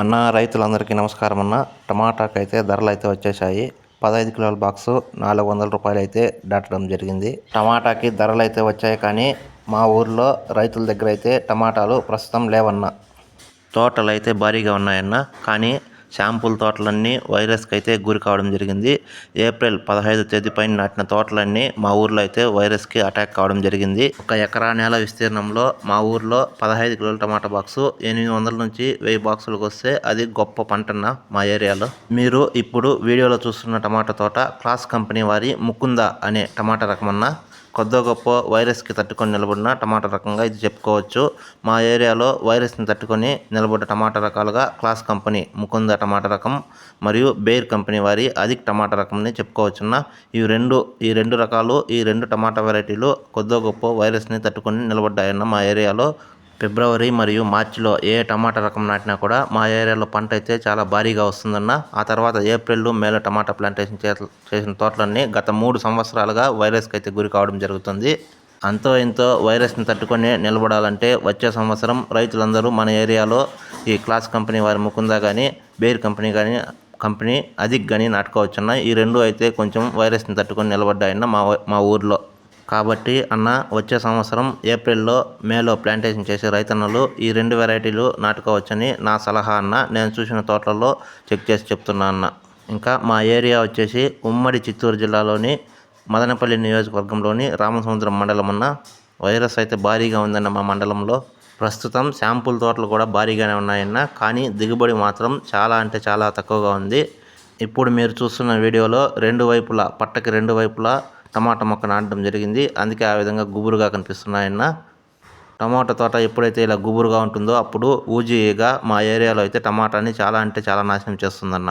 అన్న రైతులందరికీ నమస్కారం అన్న. టమాటాకి అయితే ధరలు అయితే వచ్చేసాయి పదహైదు కిలోల బాక్స్ నాలుగు వందల రూపాయలు అయితే దాటడం జరిగింది. టమాటాకి ధరలు అయితే వచ్చాయి కానీ మా ఊర్లో రైతుల దగ్గర అయితే టమాటాలు ప్రస్తుతం లేవన్న. తోటలు అయితే భారీగా ఉన్నాయన్న కానీ శాంపుల్ తోటలన్నీ వైరస్కి అయితే గురి కావడం జరిగింది. ఏప్రిల్ పదహైదు తేదీ పైన నాటిన తోటలన్నీ మా ఊర్లో అయితే వైరస్కి అటాక్ కావడం జరిగింది. ఒక ఎకరా నేల విస్తీర్ణంలో మా ఊర్లో పదహైదు కిలోల టమాటా బాక్సు ఎనిమిది వందల నుంచి వెయ్యి బాక్సులకు వస్తే అది గొప్ప పంటన్న మా ఏరియాలో. మీరు ఇప్పుడు వీడియోలో చూస్తున్న టమాటా తోట క్లాస్ కంపెనీ వారి ముకుంద అనే టమాటా రకమన్నా? కొద్దో గొప్ప వైరస్కి తట్టుకొని నిలబడిన టమాటా రకంగా ఇది చెప్పుకోవచ్చు. మా ఏరియాలో వైరస్ని తట్టుకొని నిలబడ్డ టమాటా రకాలుగా క్లాస్ కంపెనీ ముకుంద టమాటా రకం మరియు బేర్ కంపెనీ వారి అధిక్ టమాటా రకంని చెప్పుకోవచ్చున్న ఈ రెండు ఈ రెండు రకాలు ఈ రెండు టమాటా వెరైటీలు కొద్దో గొప్ప వైరస్ని తట్టుకొని నిలబడ్డాయన్న మా ఏరియాలో ఫిబ్రవరి మరియు మార్చిలో ఏ టమాటా రకం నాటినా కూడా మా ఏరియాలో పంట అయితే చాలా భారీగా వస్తుందన్న. ఆ తర్వాత ఏప్రిల్ మేలో టమాటా ప్లాంటేషన్ చేసిన తోటలన్నీ గత మూడు సంవత్సరాలుగా వైరస్కి అయితే గురి కావడం జరుగుతుంది. అంతో ఎంతో వైరస్ని తట్టుకొని నిలబడాలంటే వచ్చే సంవత్సరం రైతులందరూ మన ఏరియాలో ఈ క్లాస్ కంపెనీ వారి ముకుందా కానీ బేర్ కంపెనీ కానీ కంపెనీ అధిక్ కానీ నాటుకోవచ్చున్న. ఈ రెండు అయితే కొంచెం వైరస్ని తట్టుకొని నిలబడ్డాయన్న మా మా ఊర్లో. కాబట్టి అన్న వచ్చే సంవత్సరం ఏప్రిల్లో మేలో ప్లాంటేషన్ చేసే రైతన్నలు ఈ రెండు వెరైటీలు నాటుకోవచ్చని నా సలహా అన్న. నేను చూసిన తోటలలో చెక్ చేసి చెప్తున్నా అన్న. ఇంకా మా ఏరియా వచ్చేసి ఉమ్మడి చిత్తూరు జిల్లాలోని మదనపల్లి నియోజకవర్గంలోని రామసముద్రం మండలం అన్న. వైరస్ అయితే భారీగా ఉందన్న మా మండలంలో. ప్రస్తుతం శాంపుల్ తోటలు కూడా భారీగానే ఉన్నాయన్న. కానీ దిగుబడి మాత్రం చాలా అంటే చాలా తక్కువగా ఉంది. ఇప్పుడు మీరు చూస్తున్న వీడియోలో రెండు వైపులా పట్టకి రెండు వైపులా టమాటా మొక్క నాటడం జరిగింది. అందుకే ఆ విధంగా గుబురుగా కనిపిస్తున్నాయన్న. టమాటా తోట ఎప్పుడైతే ఇలా గుబురుగా ఉంటుందో అప్పుడు ఊజీగా మా ఏరియాలో అయితే టమాటాని చాలా అంటే చాలా నాశనం చేస్తుందన్న.